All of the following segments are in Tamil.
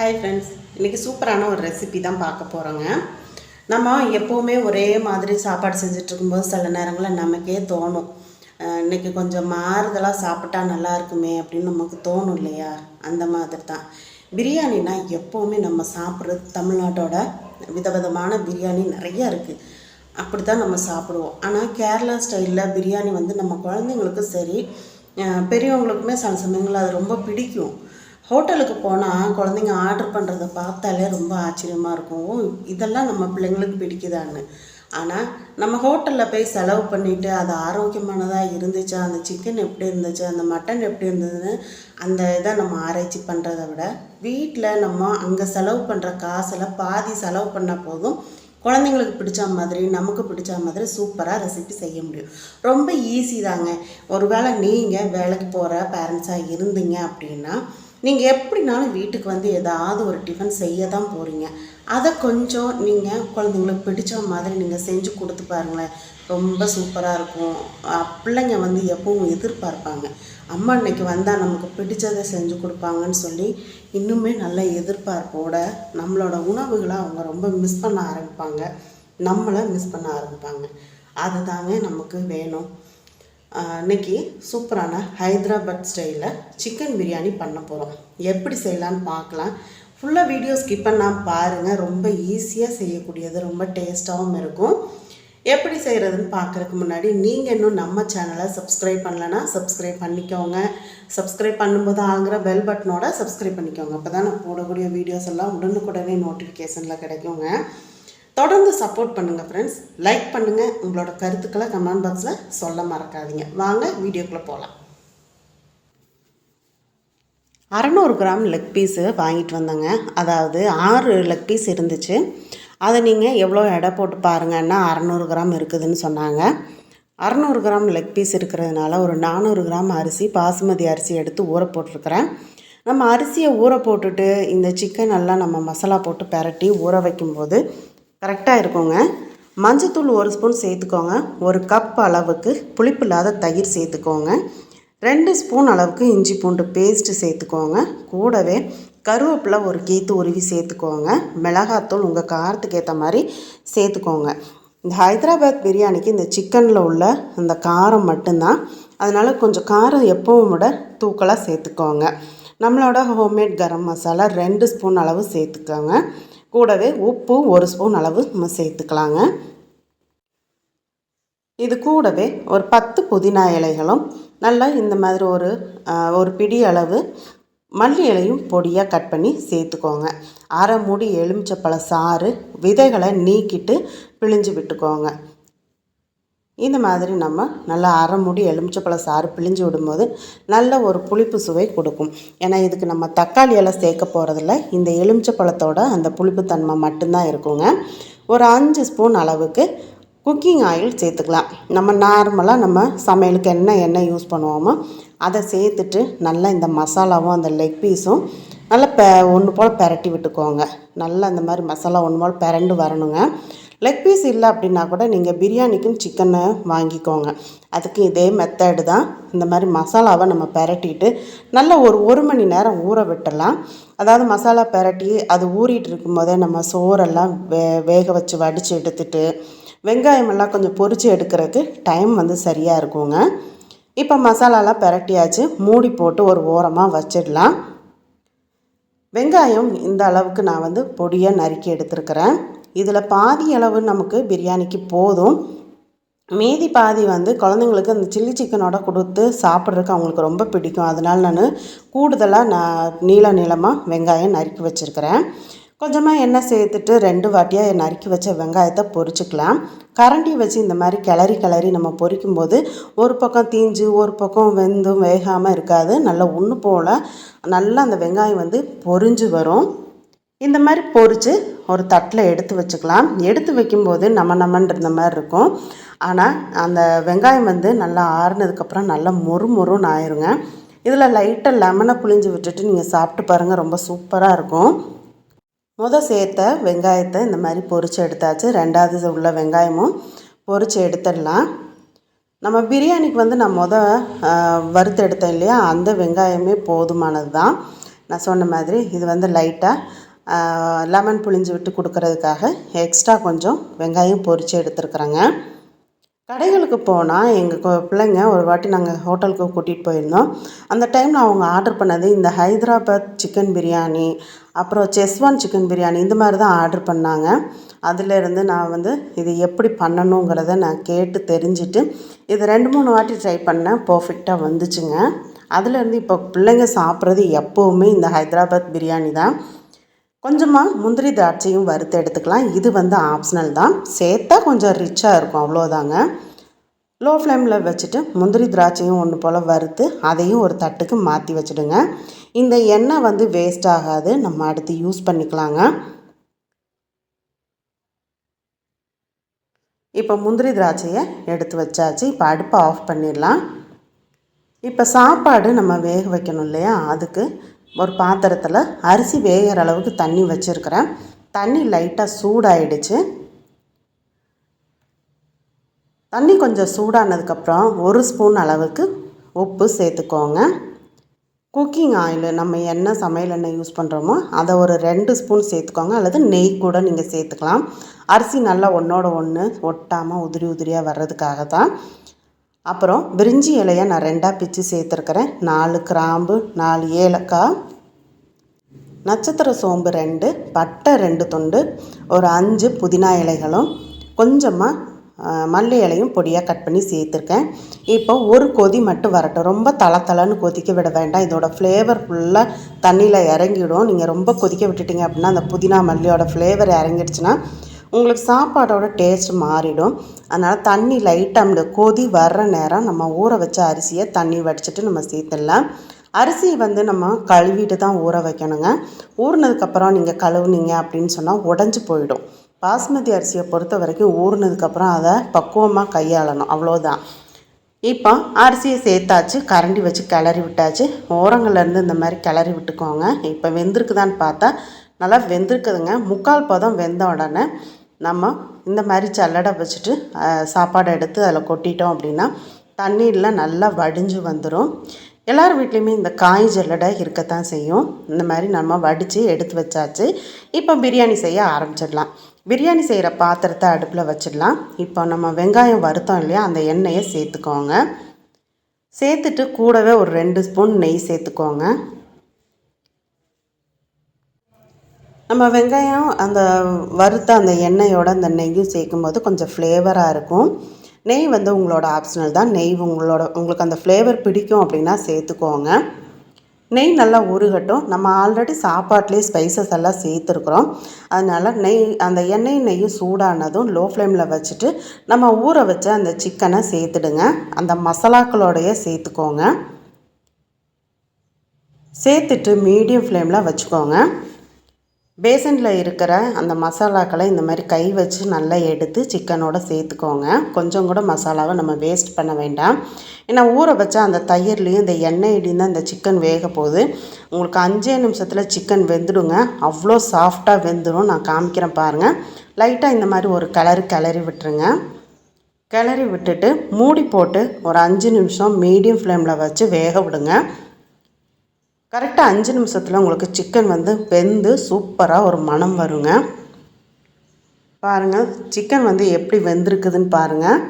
ஹாய் ஃப்ரெண்ட்ஸ் இன்றைக்கி சூப்பரான ஒரு ரெசிபி தான் பார்க்க போகிறோங்க நம்ம எப்போவுமே ஒரே மாதிரி சாப்பாடு செஞ்சுட்டு இருக்கும்போது சில நேரங்களில் நமக்கே தோணும். இன்றைக்கி இன்னைக்கு கொஞ்சம் மாறுதலாக சாப்பிட்டா நல்லா இருக்குமே அப்படின்னு நமக்கு தோணும் இல்லையா? அந்த மாதிரி தான். பிரியாணினா எப்போவுமே நம்ம சாப்பிட்றது தமிழ்நாட்டோட விதவிதமான பிரியாணி நிறையா இருக்குது அப்படி தான் நம்ம சாப்பிடுவோம். ஆனால் கேரளா ஸ்டைலில் பிரியாணி வந்து நம்ம குழந்தைங்களுக்கும் சரி பெரியவங்களுக்குமே சில சமயங்களில் அது ரொம்ப பிடிக்கும். ஹோட்டலுக்கு போனால் குழந்தைங்க ஆர்டர் பண்ணுறத பார்த்தாலே ரொம்ப ஆச்சரியமாக இருக்கும். ஓ இதெல்லாம் நம்ம பிள்ளைங்களுக்கு பிடிக்குதான்னு. ஆனால் நம்ம ஹோட்டலில் போய் செலவு பண்ணிவிட்டு அது ஆரோக்கியமானதாக இருந்துச்சா அந்த சிக்கன் எப்படி இருந்துச்சு அந்த மட்டன் எப்படி இருந்ததுன்னு அந்த இதை நம்ம ஆராய்ச்சி பண்ணுறத விட வீட்டில் நம்ம அங்கே செலவு பண்ணுற காசில் பாதி செலவு பண்ணால் போதும் குழந்தைங்களுக்கு பிடிச்ச மாதிரி நமக்கு பிடிச்ச மாதிரி சூப்பராக ரெசிபி செய்ய முடியும். ரொம்ப ஈஸி தாங்க. ஒருவேளை நீங்கள் வேலைக்கு போகிற பேரண்ட்ஸாக இருந்தீங்க அப்படின்னா நீங்கள் எப்படினாலும் வீட்டுக்கு வந்து ஏதாவது ஒரு டிஃபன் செய்ய தான் போகிறீங்க அதை கொஞ்சம் நீங்கள் குழந்தைங்களுக்கு பிடிச்ச மாதிரி நீங்கள் செஞ்சு கொடுத்து பாருங்களேன். ரொம்ப சூப்பராக இருக்கும். பிள்ளைங்க வந்து எப்பவும் எதிர்பார்ப்பாங்க. அம்மா இன்னைக்கு வந்தால் நமக்கு பிடிச்சதை செஞ்சு கொடுப்பாங்கன்னு சொல்லி இன்னுமே நல்ல எதிர்பார்ப்போட நம்மளோட உணவுகளை அவங்க ரொம்ப மிஸ் பண்ண ஆரம்பிப்பாங்க. நம்மளை மிஸ் பண்ண ஆரம்பிப்பாங்க. அதுதாங்க நமக்கு வேணும். இன்னைக்கு சூப்பரான ஹைதராபாத் ஸ்டைலில் சிக்கன் பிரியாணி பண்ண போகிறோம் எப்படி செய்யலான்னு பார்க்கலாம். ஃபுல்லாக வீடியோ ஸ்கிப் பண்ணால் பாருங்கள் ரொம்ப ஈஸியாக செய்யக்கூடியது. ரொம்ப டேஸ்ட்டாகவும் இருக்கும். எப்படி செய்கிறதுன்னு பார்க்குறதுக்கு முன்னாடி நீங்கள் இன்னும் நம்ம சேனலை சப்ஸ்கிரைப் பண்ணலன்னா சப்ஸ்கிரைப் பண்ணிக்கோங்க. சப்ஸ்கிரைப் பண்ணும்போது ஆகிற பெல் பட்டனோட சப்ஸ்கிரைப் பண்ணிக்கோங்க. அப்போ தான் நான் போடக்கூடிய வீடியோஸ் எல்லாம் உடனுக்குடனே நோட்டிஃபிகேஷனில் கிடைக்குங்க. தொடர்ந்து சப்போர்ட் பண்ணுங்கள் ஃப்ரெண்ட்ஸ் லைக் பண்ணுங்கள் உங்களோட கருத்துக்களை கமெண்ட் பாக்ஸில் சொல்ல மறக்காதீங்க. வாங்க வீடியோக்குள்ளே போகலாம் அறநூறு கிராம் லெக் பீஸு வாங்கிட்டு வந்தேங்க. அதாவது ஆறு லெக் பீஸ் இருந்துச்சு. அதை நீங்கள் எவ்வளோ எடை போட்டு பாருங்கன்னா அறநூறு கிராம் இருக்குதுன்னு சொன்னாங்க. அறநூறு கிராம் லெக் பீஸ் இருக்கிறதுனால ஒரு நானூறு கிராம் அரிசி பாசுமதி அரிசி எடுத்து ஊற போட்டிருக்கிறேன். நம்ம அரிசியை ஊற போட்டுட்டு இந்த சிக்கன் எல்லாம் நம்ம மசாலா போட்டு பெரட்டி ஊற வைக்கும்போது கரெக்டாக இருக்குங்க. மஞ்சத்தூள் ஒரு ஸ்பூன் சேர்த்துக்கோங்க. ஒரு கப் அளவுக்கு புளிப்பு இல்லாத தயிர் சேர்த்துக்கோங்க. ரெண்டு ஸ்பூன் அளவுக்கு இஞ்சி பூண்டு பேஸ்ட்டு சேர்த்துக்கோங்க. கூடவே கருவேப்பிலை ஒரு கீத்து உருவி சேர்த்துக்கோங்க. மிளகாத்தூள் உங்கள் காரத்துக்கு ஏற்ற மாதிரி சேர்த்துக்கோங்க. இந்த ஹைதராபாத் பிரியாணிக்கு இந்த சிக்கனில் உள்ள அந்த காரம் மட்டும்தான். அதனால் கொஞ்சம் காரம் எப்பவும் விட தூக்கலாக சேர்த்துக்கோங்க. நம்மளோட ஹோம்மேட் கரம் மசாலா ரெண்டு ஸ்பூன் அளவு சேர்த்துக்கோங்க. கூடவே உப்பு ஒரு ஸ்பூன் அளவு நம்ம சேர்த்துக்கலாங்க. இது கூடவே ஒரு பத்து புதினா இலைகளும் நல்லா இந்த மாதிரி ஒரு ஒரு பிடி அளவு மல்லி இலையும் பொடியாக கட் பண்ணி சேர்த்துக்கோங்க. அரை மூடி எலுமிச்சப்பழ சாறு விதைகளை நீக்கிட்டு பிழிஞ்சு விட்டுக்கோங்க. இந்த மாதிரி நம்ம நல்லா அரை மூடி எலுமிச்சப்பழ சாறு பிழிஞ்சு விடும்போது நல்ல ஒரு புளிப்பு சுவை கொடுக்கும். ஏன்னா இதுக்கு நம்ம தக்காளி எல்லாம் சேர்க்க போகிறதில்ல இந்த எலுமிச்சப்பழத்தோட அந்த புளிப்புத்தன்மை மட்டும்தான் இருக்குங்க. ஒரு அஞ்சு ஸ்பூன் அளவுக்கு குக்கிங் ஆயில் சேர்த்துக்கலாம். நம்ம நார்மலாக நம்ம சமையலுக்கு என்ன எண்ணெய் யூஸ் பண்ணுவோமோ அதை சேர்த்துட்டு நல்லா இந்த மசாலாவும் அந்த லெக் பீஸும் நல்லா பெ ஒன்று போல் பெரட்டி விட்டுக்கோங்க. நல்லா இந்த மாதிரி மசாலா ஒன்று போல் பெரண்டு வரணுங்க. லெக் பீஸ் இல்லை அப்படின்னா கூட நீங்கள் பிரியாணிக்கும் சிக்கனை வாங்கிக்கோங்க. அதுக்கு இதே மெத்தடு தான். இந்த மாதிரி மசாலாவை நம்ம பெரட்டிட்டு நல்லா ஒரு ஒரு மணி நேரம் ஊற விட்டுடலாம். அதாவது மசாலா பெரட்டி அது ஊறிட்டு இருக்கும்போதே நம்ம சோறெல்லாம் வே வேக வச்சு வடித்து எடுத்துட்டு வெங்காயமெல்லாம் கொஞ்சம் பொரித்து எடுக்கிறதுக்கு டைம் வந்து சரியாக இருக்குங்க. இப்போ மசாலாலாம் பெரட்டியாச்சு. மூடி போட்டு ஒரு ஓரமாக வச்சிடலாம். வெங்காயம் இந்த அளவுக்கு நான் வந்து பொடியாக நறுக்கி எடுத்துருக்கிறேன். இதில் பாதி அளவு நமக்கு பிரியாணிக்கு போதும். மீதி பாதி வந்து குழந்தைங்களுக்கு அந்த சில்லி சிக்கனோட கொடுத்து சாப்பிட்றதுக்கு அவங்களுக்கு ரொம்ப பிடிக்கும். அதனால் நான் கூடுதலாக நான் நீள நீளமாக வெங்காயம் நறுக்கி வச்சுருக்கிறேன். கொஞ்சமாக எண்ணெய் சேர்த்துட்டு ரெண்டு வாட்டியாக நறுக்கி வச்ச வெங்காயத்தை பொரிச்சுக்கலாம். கரண்டி வச்சு இந்த மாதிரி கிளறி கிளறி நம்ம பொரிக்கும்போது ஒரு பக்கம் தீஞ்சு ஒரு பக்கம் வெந்தும் வேகாமல் இருக்காது. நல்லா ஒன்று போல் நல்லா அந்த வெங்காயம் வந்து பொரிஞ்சு வரும். இந்த மாதிரி பொரித்து ஒரு தட்டில் எடுத்து வச்சுக்கலாம். எடுத்து வைக்கும்போது நம்ம நம்மன்ற மாதிரி இருக்கும். ஆனால் அந்த வெங்காயம் வந்து நல்லா ஆறுனதுக்கப்புறம் நல்லா மொறு மொறுன்னு ஆயிருங்க. இதில் லைட்டாக லெமனை புளிஞ்சு விட்டுட்டு நீங்கள் சாப்பிட்டு பாருங்கள் ரொம்ப சூப்பராக இருக்கும். முத சேர்த்த வெங்காயத்தை இந்த மாதிரி பொறிச்சு எடுத்தாச்சு. ரெண்டாவது உள்ள வெங்காயமும் பொறிச்சு எடுத்துடலாம். நம்ம பிரியாணிக்கு வந்து நான் முத வறுத்து எடுத்தேன் இல்லையா? அந்த வெங்காயமே போதுமானது தான் நான் சொன்ன மாதிரி இது வந்து லைட்டாக லெமன் புழிஞ்சு விட்டு கொடுக்கறதுக்காக எக்ஸ்ட்ரா கொஞ்சம் வெங்காயம் பொரித்து எடுத்துருக்குறேங்க. கடைகளுக்கு போனால் எங்கள் பிள்ளைங்க ஒரு வாட்டி நாங்கள் ஹோட்டலுக்கு கூட்டிகிட்டு போயிருந்தோம். அந்த டைமில் அவங்க ஆர்டர் பண்ணது இந்த ஹைதராபாத் சிக்கன் பிரியாணி அப்புறம் செஸ்வான் சிக்கன் பிரியாணி இந்த மாதிரி தான் ஆர்டர் பண்ணாங்க. அதிலேருந்து நான் வந்து இது எப்படி பண்ணணுங்கிறத நான் கேட்டு தெரிஞ்சுட்டு இது ரெண்டு மூணு வாட்டி ட்ரை பண்ணேன். பர்ஃபெக்டாக வந்துச்சுங்க. அதுலேருந்து இப்போ பிள்ளைங்க சாப்பிட்றது எப்போவுமே இந்த ஹைதராபாத் பிரியாணி தான். கொஞ்சமாக முந்திரி திராட்சையும் வறுத்து எடுத்துக்கலாம். இது வந்து ஆப்ஷனல் தான். சேர்த்தா கொஞ்சம் ரிச்சாக இருக்கும். அவ்வளோதாங்க லோ ஃப்ளேமில் வச்சுட்டு முந்திரி திராட்சையும் ஒன்று போல் வறுத்து அதையும் ஒரு தட்டுக்கு மாற்றி வச்சுடுங்க. இந்த எண்ணெய் வந்து வேஸ்ட் ஆகாது. நம்ம அடுத்து யூஸ் பண்ணிக்கலாங்க. இப்போ முந்திரி திராட்சையை எடுத்து வச்சாச்சு. இப்போ அடுப்பை ஆஃப் பண்ணிடலாம். இப்போ சாப்பாடு நம்ம வேக வைக்கணும் இல்லையா? அதுக்கு ஒரு பாத்திரத்தில் அரிசி வேகிற அளவுக்கு தண்ணி வச்சுருக்கிறேன். தண்ணி லைட்டாக சூடாயிடுச்சு. தண்ணி கொஞ்சம் சூடானதுக்கப்புறம் ஒரு ஸ்பூன் அளவுக்கு உப்பு சேர்த்துக்கோங்க. குக்கிங் ஆயில் நம்ம என்ன சமையல் எண்ணெய் யூஸ் பண்ணுறோமோ அதை ஒரு ரெண்டு ஸ்பூன் சேர்த்துக்கோங்க. அல்லது நெய் கூட நீங்கள் சேர்த்துக்கலாம். அரிசி நல்லா ஒன்றோட ஒன்று ஒட்டாமல் உதிரி உதிரியாக வர்றதுக்காக தான் அப்புறம் பிரிஞ்சி இலையை நான் ரெண்டாக பிச்சு சேர்த்துருக்குறேன். நாலு கிராம்பு நாலு ஏலக்காய் நட்சத்திர சோம்பு ரெண்டு பட்டை ரெண்டு துண்டு ஒரு அஞ்சு புதினா இலைகளும் கொஞ்சமாக மல்லி இலையும் பொடியாக கட் பண்ணி சேர்த்துருக்கேன். இப்போ ஒரு கொதி மட்டும் வரட்டும். ரொம்ப தள தளன்னு கொதிக்க விட வேண்டாம். இதோட ஃப்ளேவர் ஃபுல்லாக தண்ணியில் இறங்கிடும். நீங்கள் ரொம்ப கொதிக்க விட்டுட்டீங்க அப்படின்னா அந்த புதினா மல்லியோட ஃப்ளேவர் இறங்கிடுச்சுன்னா உங்களுக்கு சாப்பாடோட டேஸ்ட் மாறிடும். அதனால் தண்ணி லைட்டாக அந்த கொதி வர்ற நேரம் நம்ம ஊற வச்ச அரிசியை தண்ணி வடிச்சிட்டு நம்ம சேர்த்துடலாம். அரிசி வந்து நம்ம கழுவிட்டு தான் ஊற வைக்கணுங்க. ஊறினதுக்கப்புறம் நீங்கள் கழுவுனீங்க அப்படின்னு சொன்னால் உடஞ்சி போயிடும். பாஸ்மதி அரிசியை பொறுத்த வரைக்கும் ஊறினதுக்கப்புறம் அதை பக்குவமாக கையாளணும். அவ்வளோதான் இப்போ அரிசியை சேர்த்தாச்சு கரண்டி வச்சு கிளறி விட்டாச்சு. ஓரங்கள்லேருந்து இந்த மாதிரி கிளறி விட்டுக்கோங்க. இப்போ வெந்திருக்குதான்னு பார்த்தா நல்லா வெந்திருக்குதுங்க. முக்கால் பதம் வெந்த உடனே நம்ம இந்த மாதிரி சல்லடை வச்சுட்டு சாப்பாடை எடுத்து அதில் கொட்டிட்டோம் அப்படின்னா தண்ணீரில் நல்லா வடிஞ்சு வந்துடும் எல்லார் வீட்லேயுமே இந்த காய் ஜல்லடை இருக்கத்தான் செய்யும். இந்த மாதிரி நம்ம வடித்து எடுத்து வச்சாச்சு. இப்போ பிரியாணி செய்ய ஆரம்பிச்சிடலாம். பிரியாணி செய்கிற பாத்திரத்தை அடுப்பில் வச்சிடலாம். இப்போ நம்ம வெங்காயம் வருத்தம் இல்லையா அந்த எண்ணெயை சேர்த்துக்கோங்க. சேர்த்துட்டு கூடவே ஒரு ரெண்டு ஸ்பூன் நெய் சேர்த்துக்கோங்க. நம்ம வெங்காயம் அந்த வறுத்த அந்த எண்ணெயோட அந்த நெய்யும் சேர்க்கும்போது கொஞ்சம் ஃப்ளேவராக இருக்கும். நெய் வந்து உங்களோட ஆப்ஷனல் தான். நெய் உங்களோட உங்களுக்கு அந்த ஃப்ளேவர் பிடிக்கும் அப்படின்னா சேர்த்துக்கோங்க. நெய் நல்லா உருகட்டும். நம்ம ஆல்ரெடி சாப்பாட்லேயே ஸ்பைசஸ் எல்லாம் சேர்த்துருக்குறோம். அதனால் நெய் அந்த எண்ணெய் நெய்யும் சூடானதும் லோ ஃப்ளேமில் வச்சுட்டு நம்ம ஊற வச்ச அந்த சிக்கனை சேர்த்துடுங்க. அந்த மசாலாக்களோடைய சேர்த்துக்கோங்க. சேர்த்துட்டு மீடியம் ஃப்ளேமில் வச்சுக்கோங்க. பேசனில் இருக்கிற அந்த மசாலாக்களை இந்த மாதிரி கை வச்சு நல்லா எடுத்து சிக்கனோட சேர்த்துக்கோங்க. கொஞ்சம் கூட மசாலாவை நம்ம வேஸ்ட் பண்ண வேண்டாம். ஏன்னா ஊற வச்சா அந்த தயிர்லேயும் இந்த எண்ணெய் இடிந்து அந்த சிக்கன் வேக போகுது. உங்களுக்கு அஞ்சே நிமிஷத்தில் சிக்கன் வெந்துடுங்க. அவ்வளோ சாஃப்டாக வெந்துடும். நான் காமிக்கிறேன் பாருங்கள் லைட்டாக இந்த மாதிரி ஒரு கிளறி கிளறி விட்டுருங்க. கிளறி விட்டுட்டு மூடி போட்டு ஒரு அஞ்சு நிமிஷம் மீடியம் ஃப்ளேமில் வச்சு வேக விடுங்க. கரெக்டாக அஞ்சு நிமிஷத்தில் உங்களுக்கு சிக்கன் வந்து வெந்து சூப்பராக ஒரு மனம் வருங்க. பாருங்கள் சிக்கன் வந்து எப்படி வெந்திருக்குதுன்னு பாருங்கள்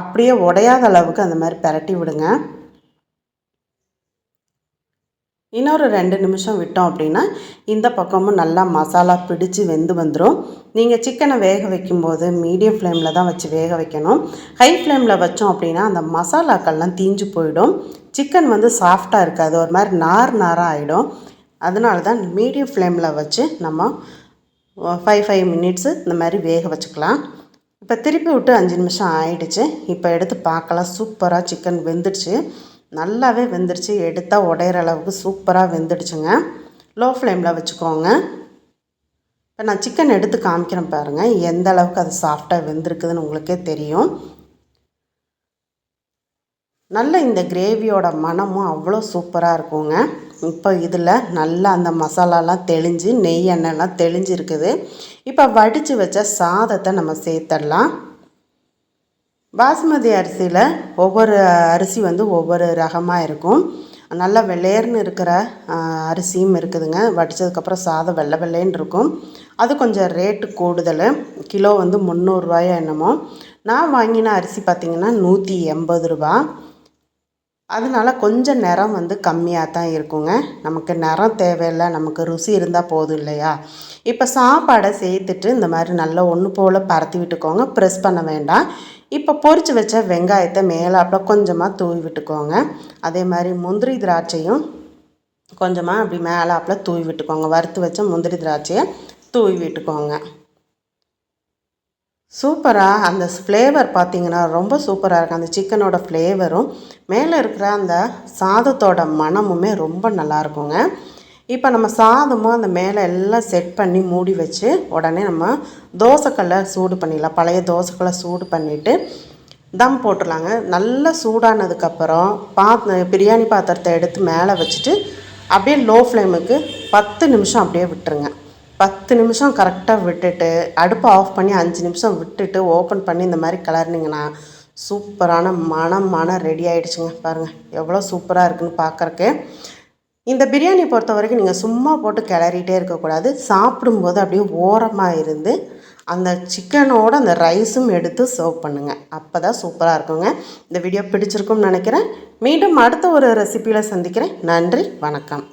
அப்படியே உடையாத அளவுக்கு அந்த மாதிரி பரட்டி விடுங்க. இன்னொரு ரெண்டு நிமிஷம் விட்டோம் அப்படின்னா இந்த பக்கமும் நல்லா மசாலா பிடிச்சி வெந்து வந்துடும் நீங்கள் சிக்கனை வேக வைக்கும்போது மீடியம் ஃப்ளேமில் தான் வச்சு வேக வைக்கணும். ஹை ஃப்ளேமில் வச்சோம் அப்படின்னா அந்த மசாலாக்கள்லாம் தீஞ்சு போயிடும். சிக்கன் வந்து சாஃப்டாக இருக்காது. ஒரு மாதிரி நார் நாராக ஆகிடும் அதனால தான் மீடியம் ஃப்ளேமில் வச்சு நம்ம ஃபைவ் ஃபைவ் மினிட்ஸு இந்த மாதிரி வேக வச்சுக்கலாம். இப்போ திருப்பி விட்டு அஞ்சு நிமிஷம் ஆயிடுச்சு. இப்போ எடுத்து பார்க்கலாம். சூப்பராக சிக்கன் வெந்துடுச்சு. நல்லாவே வெந்துடுச்சு. எடுத்தால் உடையிற அளவுக்கு சூப்பராக வெந்துடுச்சுங்க. லோ ஃப்ளேமில் வச்சுக்கோங்க. இப்போ நான் சிக்கன் எடுத்து காமிக்கிறேன் பாருங்கள் எந்த அளவுக்கு அது சாஃப்டாக வெந்திருக்குதுன்னு உங்களுக்கே தெரியும். நல்ல இந்த கிரேவியோட மனமும் அவ்வளோ சூப்பராக இருக்குங்க. இப்போ இதில் நல்லா அந்த மசாலாலாம் தெளிஞ்சு நெய் எண்ணெய்லாம் தெளிஞ்சிருக்குது. இப்போ வடித்து வச்ச சாதத்தை நம்ம சேர்த்துடலாம் பாசுமதி அரிசியில் ஒவ்வொரு அரிசி வந்து ஒவ்வொரு ரகமாக இருக்கும். நல்லா வெள்ளையர்னு இருக்கிற அரிசியும் இருக்குதுங்க. வடித்ததுக்கப்புறம் சாதம் வெள்ளை வெள்ளைன்னு இருக்கும். அது கொஞ்சம் ரேட்டு கூடுதல். கிலோ வந்து முந்நூறுரூவாயோ என்னமோ. நான் வாங்கின அரிசி பார்த்திங்கன்னா நூற்றி எண்பது ரூபா. அதனால கொஞ்சம் நிறம் வந்து கம்மியாக தான் இருக்குங்க. நமக்கு நிறம் தேவையில்லை நமக்கு ருசி இருந்தால் போதும் இல்லையா? இப்போ சாப்பாடை சேர்த்துட்டு இந்த மாதிரி நல்லா ஒன்று போல் பரத்தி விட்டுக்கோங்க. ப்ரெஸ் பண்ண வேண்டாம். இப்போ பொறிச்சு வச்ச வெங்காயத்தை மேலாப்பில் கொஞ்சமாக தூவி விட்டுக்கோங்க. அதே மாதிரி முந்திரி திராட்சையும் கொஞ்சமாக அப்படி மேலாப்பில் தூவி விட்டுக்கோங்க. வறுத்து வச்ச முந்திரி திராட்சையை தூவி விட்டுக்கோங்க. சூப்பராக அந்த ஃப்ளேவர் பார்த்தீங்கன்னா ரொம்ப சூப்பராக இருக்கும். அந்த சிக்கனோட ஃப்ளேவரும் மேலே இருக்கிற அந்த சாதத்தோட மணமுமே ரொம்ப நல்லாயிருக்குங்க இப்போ நம்ம சாதமும் அந்த மேலே எல்லாம் செட் பண்ணி மூடி வச்சு உடனே நம்ம தோசைக்கல்லை சூடு பண்ணிடலாம். பழைய தோசைக்கல்லை சூடு பண்ணிவிட்டு தம் போட்டுடலாங்க. நல்லா சூடானதுக்கப்புறம் பாத் பிரியாணி பாத்திரத்தை எடுத்து மேலே வச்சுட்டு அப்படியே லோ ஃப்ளேமுக்கு பத்து நிமிஷம் அப்படியே விட்டுருங்க. பத்து நிமிஷம் கரெக்டாக விட்டுட்டு அடுப்பை ஆஃப் பண்ணி அஞ்சு நிமிஷம் விட்டுட்டு ஓப்பன் பண்ணி இந்த மாதிரி கலர்னிங்கன்னா சூப்பரான மனம் மனம் ரெடி ஆகிடுச்சுங்க பாருங்கள் எவ்வளோ சூப்பராக இருக்குன்னு பார்க்குறக்கு இந்த பிரியாணி பொறுத்த வரைக்கும் நீங்கள் சும்மா போட்டு கிளறிட்டே இருக்கக்கூடாது. சாப்பிடும்போது அப்படியே ஓரமாக இருந்து அந்த சிக்கனோட அந்த ரைஸும் எடுத்து சர்வ் பண்ணுங்கள் அப்போ தான் சூப்பராக இருக்குங்க. இந்த வீடியோ பிடிச்சிருக்கும்னு நினைக்கிறேன். மீண்டும் அடுத்த ஒரு ரெசிப்பியில் சந்திக்கிறேன். நன்றி வணக்கம்.